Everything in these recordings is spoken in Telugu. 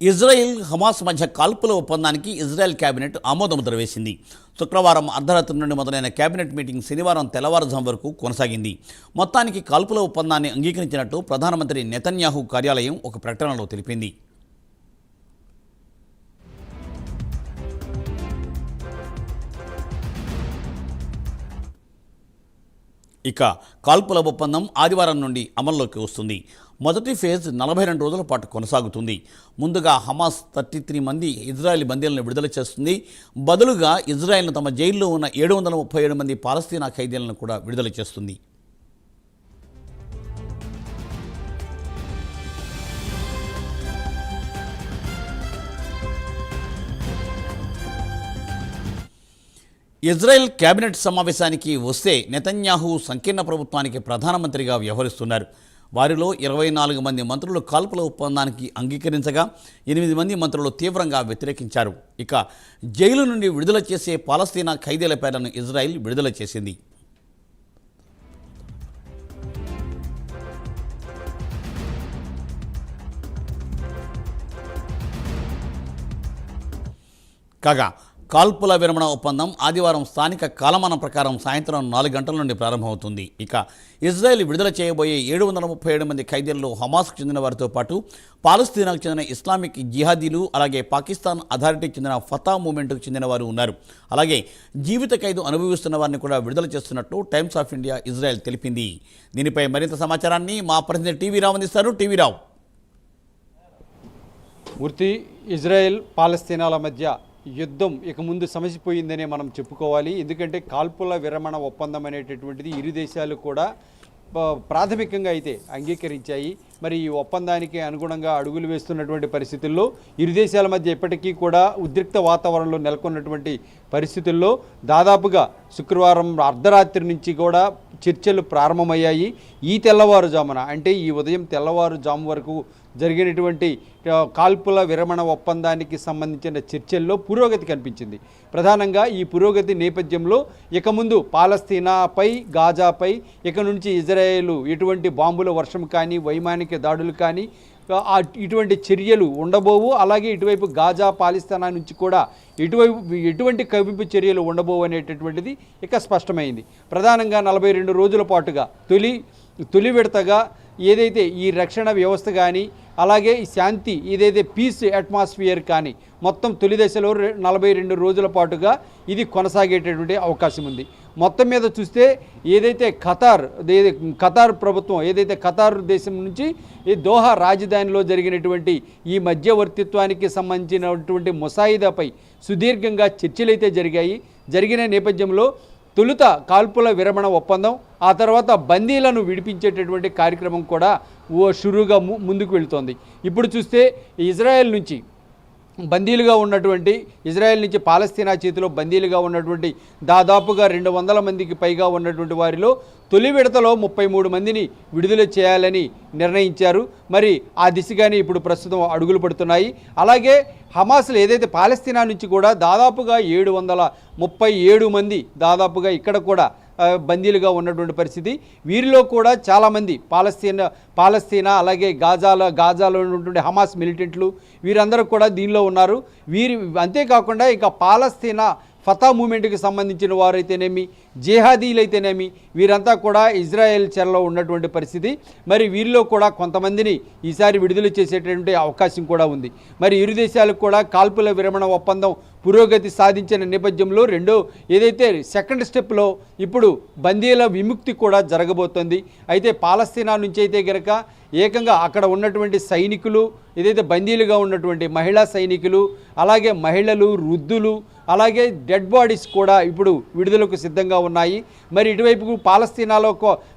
ఇజ్రాయెల్ హమాస్ మధ్య కాల్పుల ఒప్పందానికి ఇజ్రాయెల్ కేబినెట్ ఆమోదముద్ర వేసింది శుక్రవారం అర్ధరాత్రి నుండి మొదలైన కేబినెట్ మీటింగ్ శనివారం తెల్లవారుజాము వరకు కొనసాగింది. మొత్తానికి కాల్పుల ఒప్పందాన్ని అంగీకరించినట్టు ప్రధానమంత్రి నెతన్యాహు కార్యాలయం ఒక ప్రకటనలో తెలిపింది. ఇక కాల్పుల ఒప్పందం ఆదివారం నుండి అమల్లోకి వస్తుంది. మొదటి ఫేజ్ నలభై రెండు రోజుల పాటు కొనసాగుతుంది. ముందుగా హమాస్ థర్టీ త్రీ మంది ఇజ్రాయెల్ బందీలను విడుదల చేస్తుంది. బదులుగా ఇజ్రాయెల్ను తమ జైల్లో ఉన్న ఏడు వందల ముప్పై ఏడు మంది పాలస్తీనా ఖైదీలను కూడా విడుదల చేస్తుంది. ఇజ్రాయెల్ కేబినెట్ సమావేశానికి వస్తే నెతన్యాహు సంకీర్ణ ప్రభుత్వానికి ప్రధానమంత్రిగా వ్యవహరిస్తున్నారు. వారిలో ఇరవై నాలుగు మంది మంత్రులు కాల్పుల ఒప్పందానికి అంగీకరించగా ఎనిమిది మంది మంత్రులు తీవ్రంగా వ్యతిరేకించారు. ఇక జైలు నుండి విడుదల చేసే పాలస్తీనా ఖైదీల పేర్లను ఇజ్రాయెల్ విడుదల చేసింది. కాగా కాల్పుల విరమణ ఒప్పందం ఆదివారం స్థానిక కాలమానం ప్రకారం సాయంత్రం నాలుగు గంటల నుండి ప్రారంభమవుతుంది. ఇక ఇజ్రాయెల్ విడుదల చేయబోయే ఏడు వందల ముప్పై ఏడు మంది ఖైదీల్లో హమాస్కు చెందిన వారితో పాటు పాలస్తీనాకు చెందిన ఇస్లామిక్ జిహాదీలు అలాగే పాకిస్తాన్ అథారిటీకి చెందిన ఫతా మూమెంట్కు చెందిన వారు ఉన్నారు. అలాగే జీవిత ఖైదు అనుభవిస్తున్న వారిని కూడా విడుదల చేస్తున్నట్టు టైమ్స్ ఆఫ్ ఇండియా ఇజ్రాయెల్ తెలిపింది. దీనిపై మరింత సమాచారాన్ని మా ప్రతినిధి టీవీ రావు అందిస్తారు. టీవీ రావు. మూర్తి ఇజ్రాయెల్ పాలస్తీనాల మధ్య యుద్ధం ఇక ముందు సమసిపోయిందనే మనం చెప్పుకోవాలి. ఎందుకంటే కాల్పుల విరమణ ఒప్పందం అనేటటువంటిది ఇరు దేశాలు కూడా ప్రాథమికంగా అయితే అంగీకరించాయి. మరి ఈ ఒప్పందానికి అనుగుణంగా అడుగులు వేస్తున్నటువంటి పరిస్థితుల్లో ఇరు దేశాల మధ్య ఇప్పటికీ కూడా ఉద్రిక్త వాతావరణంలో నెలకొన్నటువంటి పరిస్థితుల్లో దాదాపుగా శుక్రవారం అర్ధరాత్రి నుంచి కూడా చర్చలు ప్రారంభమయ్యాయి. ఈ తెల్లవారుజామున అంటే ఈ ఉదయం తెల్లవారుజాము వరకు జరిగినటువంటి కాల్పుల విరమణ ఒప్పందానికి సంబంధించిన చర్చల్లో పురోగతి కనిపించింది. ప్రధానంగా ఈ పురోగతి నేపథ్యంలో ఇక ముందు పాలస్తీనాపై గాజాపై ఇక నుంచి ఇజ్రాయేల్ ఎటువంటి బాంబుల వర్షం కానీ వైమానిక దాడులు కానీ ఇటువంటి చర్యలు ఉండబోవు. అలాగే ఇటువైపు గాజా పాలిస్తానా నుంచి కూడా ఇటువైపు ఎటువంటి కవింపు చర్యలు ఉండబోవు అనేటటువంటిది ఇక స్పష్టమైంది. ప్రధానంగా నలభై రెండు రోజుల పాటుగా తొలి తొలి విడతగా ఏదైతే ఈ రక్షణ వ్యవస్థ కానీ అలాగే ఈ శాంతి ఏదైతే పీస్ అట్మాస్ఫియర్ కానీ మొత్తం తొలి దశలో నలభై రెండు రోజుల పాటుగా ఇది కొనసాగేటటువంటి అవకాశం ఉంది. మొత్తం మీద చూస్తే ఏదైతే ఖతార్ ఖతార్ ప్రభుత్వం ఏదైతే ఖతార్ దేశం నుంచి ఈ దోహా రాజధానిలో జరిగినటువంటి ఈ మధ్యవర్తిత్వానికి సంబంధించినటువంటి ముసాయిదాపై సుదీర్ఘంగా చర్చలైతే జరిగాయి. జరిగిన నేపథ్యంలో తొలుత కాల్పుల విరమణ ఒప్పందం ఆ తర్వాత బందీలను విడిపించేటటువంటి కార్యక్రమం కూడా ఓ షురుగా ముందుకు వెళుతోంది. ఇప్పుడు చూస్తే ఇజ్రాయెల్ నుంచి బందీలుగా ఉన్నటువంటి ఇజ్రాయెల్ నుంచి పాలస్తీనా చేతిలో బందీలుగా ఉన్నటువంటి దాదాపుగా రెండు వందల మందికి పైగా ఉన్నటువంటి వారిలో తొలి విడతలో ముప్పై మూడు మందిని విడుదల చేయాలని నిర్ణయించారు. మరి ఆ దిశగానే ఇప్పుడు ప్రస్తుతం అడుగులు పడుతున్నాయి. అలాగే హమాస్లు ఏదైతే పాలస్తీనా నుంచి కూడా దాదాపుగా ఏడు వందల ముప్పై ఏడు మంది దాదాపుగా ఇక్కడ కూడా బందీలుగా ఉన్నటువంటి పరిస్థితి. వీరిలో కూడా చాలామంది పాలస్తీనా పాలస్తీనా అలాగే గాజాలో గాజాలో ఉన్నటువంటి హమాస్ మిలిటెంట్లు వీరందరూ కూడా దీనిలో ఉన్నారు. వీరి అంతేకాకుండా ఇక పాలస్తీనా ఫతా మూమెంట్కి సంబంధించిన వారైతేనేమి జేహాదీలైతేనేమి వీరంతా కూడా ఇజ్రాయెల్ చెరలో ఉన్నటువంటి పరిస్థితి. మరి వీరిలో కూడా కొంతమందిని ఈసారి విడుదల చేసేటటువంటి అవకాశం కూడా ఉంది. మరి ఇరు దేశాలకు కూడా కాల్పుల విరమణ ఒప్పందం పురోగతి సాధించిన నేపథ్యంలో రెండో ఏదైతే సెకండ్ స్టెప్లో ఇప్పుడు బందీల విముక్తి కూడా జరగబోతోంది. అయితే పాలస్తీనా నుంచి అయితే గనక ఏకంగా అక్కడ ఉన్నటువంటి సైనికులు ఏదైతే బందీలుగా ఉన్నటువంటి మహిళా సైనికులు అలాగే మహిళలు వృద్ధులు అలాగే డెడ్ బాడీస్ కూడా ఇప్పుడు విడుదలకు సిద్ధంగా ఉన్నాయి. మరి ఇటువైపు పాలస్తీనాలో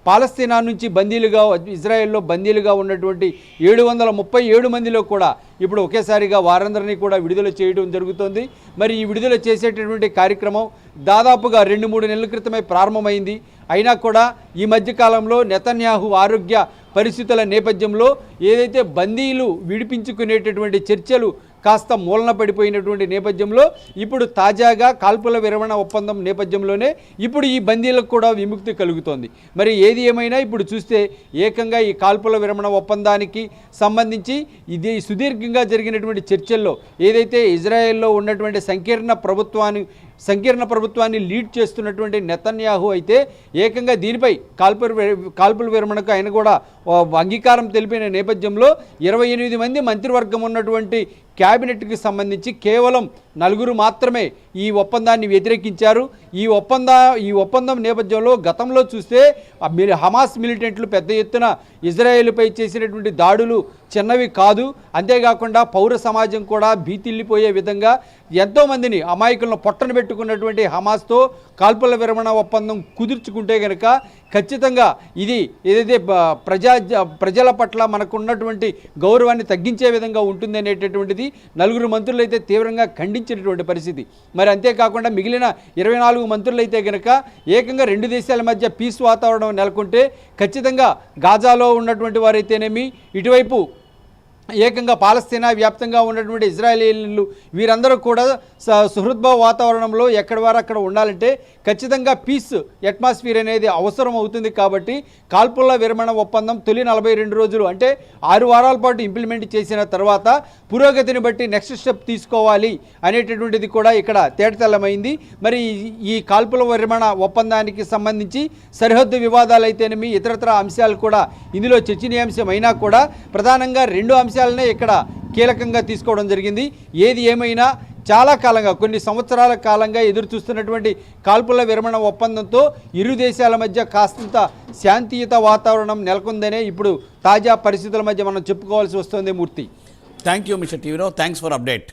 పాలస్తీనా నుంచి బందీలుగా ఇజ్రాయెల్లో బందీలుగా ఉన్నటువంటి ఏడు వందల ముప్పై ఏడు మందిలో కూడా ఇప్పుడు ఒకేసారిగా వారందరినీ కూడా విడుదల చేయడం జరుగుతోంది. మరి ఈ విడుదల చేసేటటువంటి కార్యక్రమం దాదాపుగా రెండు మూడు నెలల క్రితమే ప్రారంభమైంది. అయినా కూడా ఈ మధ్యకాలంలో నెతన్యాహు ఆరోగ్య పరిస్థితుల నేపథ్యంలో ఏదైతే బందీలు విడిపించుకునేటటువంటి చర్చలు కాస్త మూలన పడిపోయినటువంటి నేపథ్యంలో ఇప్పుడు తాజాగా కాల్పుల విరమణ ఒప్పందం నేపథ్యంలోనే ఇప్పుడు ఈ బందీలకు కూడా విముక్తి కలుగుతోంది. మరి ఏది ఏమైనా ఇప్పుడు చూస్తే ఏకంగా ఈ కాల్పుల విరమణ ఒప్పందానికి సంబంధించి ఇది సుదీర్ఘంగా జరిగినటువంటి చర్చల్లో ఏదైతే ఇజ్రాయెల్లో ఉన్నటువంటి సంకీర్ణ ప్రభుత్వాన్ని సంకీర్ణ ప్రభుత్వాన్ని లీడ్ చేస్తున్నటువంటి నెతన్యాహు అయితే ఏకంగా దీనిపై కాల్పులు కాల్పుల విరమణకు ఆయన కూడా అంగీకారం తెలిపిన నేపథ్యంలో ఇరవై ఎనిమిది మంది మంత్రివర్గం ఉన్నటువంటి క్యాబినెట్కి సంబంధించి కేవలం నలుగురు మాత్రమే ఈ ఒప్పందాన్ని వ్యతిరేకించారు. ఈ ఒప్పంద ఈ ఒప్పందం నేపథ్యంలో గతంలో చూస్తే హమాస్ మిలిటెంట్లు పెద్ద ఎత్తున ఇజ్రాయేల్పై చేసినటువంటి దాడులు చిన్నవి కాదు. అంతేకాకుండా పౌర సమాజం కూడా భీతిల్లిపోయే విధంగా ఎంతోమందిని అమాయకులను పొట్టను పెట్టుకున్నటువంటి హమాస్తో కాల్పుల విరమణ ఒప్పందం కుదుర్చుకుంటే కనుక ఖచ్చితంగా ఇది ఏదైతే ప్రజా ప్రజల పట్ల మనకున్నటువంటి గౌరవాన్ని తగ్గించే విధంగా ఉంటుంది అనేటటువంటిది నలుగురు మంత్రులు అయితే తీవ్రంగా ఖండించినటువంటి పరిస్థితి. మరి అంతేకాకుండా మిగిలిన ఇరవై నాలుగు మంత్రులైతే కనుక ఏకంగా రెండు దేశాల మధ్య పీస్ వాతావరణం నెలకొంటే ఖచ్చితంగా గాజాలో ఉన్నటువంటి వారైతేనేమి ఇటువైపు ఏకంగా పాలస్తీనా వ్యాప్తంగా ఉన్నటువంటి ఇజ్రాయేలీలు వీరందరూ కూడా స- సుహృద్భావ వాతావరణంలో ఎక్కడి వారు అక్కడ ఉండాలంటే ఖచ్చితంగా పీస్ అట్మాస్ఫియర్ అనేది అవసరం అవుతుంది కాబట్టి కాల్పుల విరమణ ఒప్పందం తొలి నలభై రెండు రోజులు అంటే ఆరు వారాల పాటు ఇంప్లిమెంట్ చేసిన తర్వాత పురోగతిని బట్టి నెక్స్ట్ స్టెప్ తీసుకోవాలి అనేటటువంటిది కూడా ఇక్కడ తేటతెల్లమైంది. మరి ఈ- కాల్పుల విరమణ ఒప్పందానికి సంబంధించి సరిహద్దు వివాదాలు అయితేనేమి ఇతరత్ర అంశాలు కూడా ఇందులో చర్చనీయాంశం అయినా కూడా ప్రధానంగా రెండు అంశాలనే ఇక్కడ కీలకంగా తీసుకోవడం జరిగింది. ఏది ఏమైనా చాలా కాలంగా కొన్ని సంవత్సరాల కాలంగా ఎదురు చూస్తున్నటువంటి కాల్పుల విరమణ ఒప్పందంతో ఇరు దేశాల మధ్య కాస్తంత శాంతియుత వాతావరణం నెలకొందనే ఇప్పుడు తాజా పరిస్థితుల మధ్య మనం చెప్పుకోవాల్సి వస్తుంది Murthy. Thank you mister TV Rao thanks for update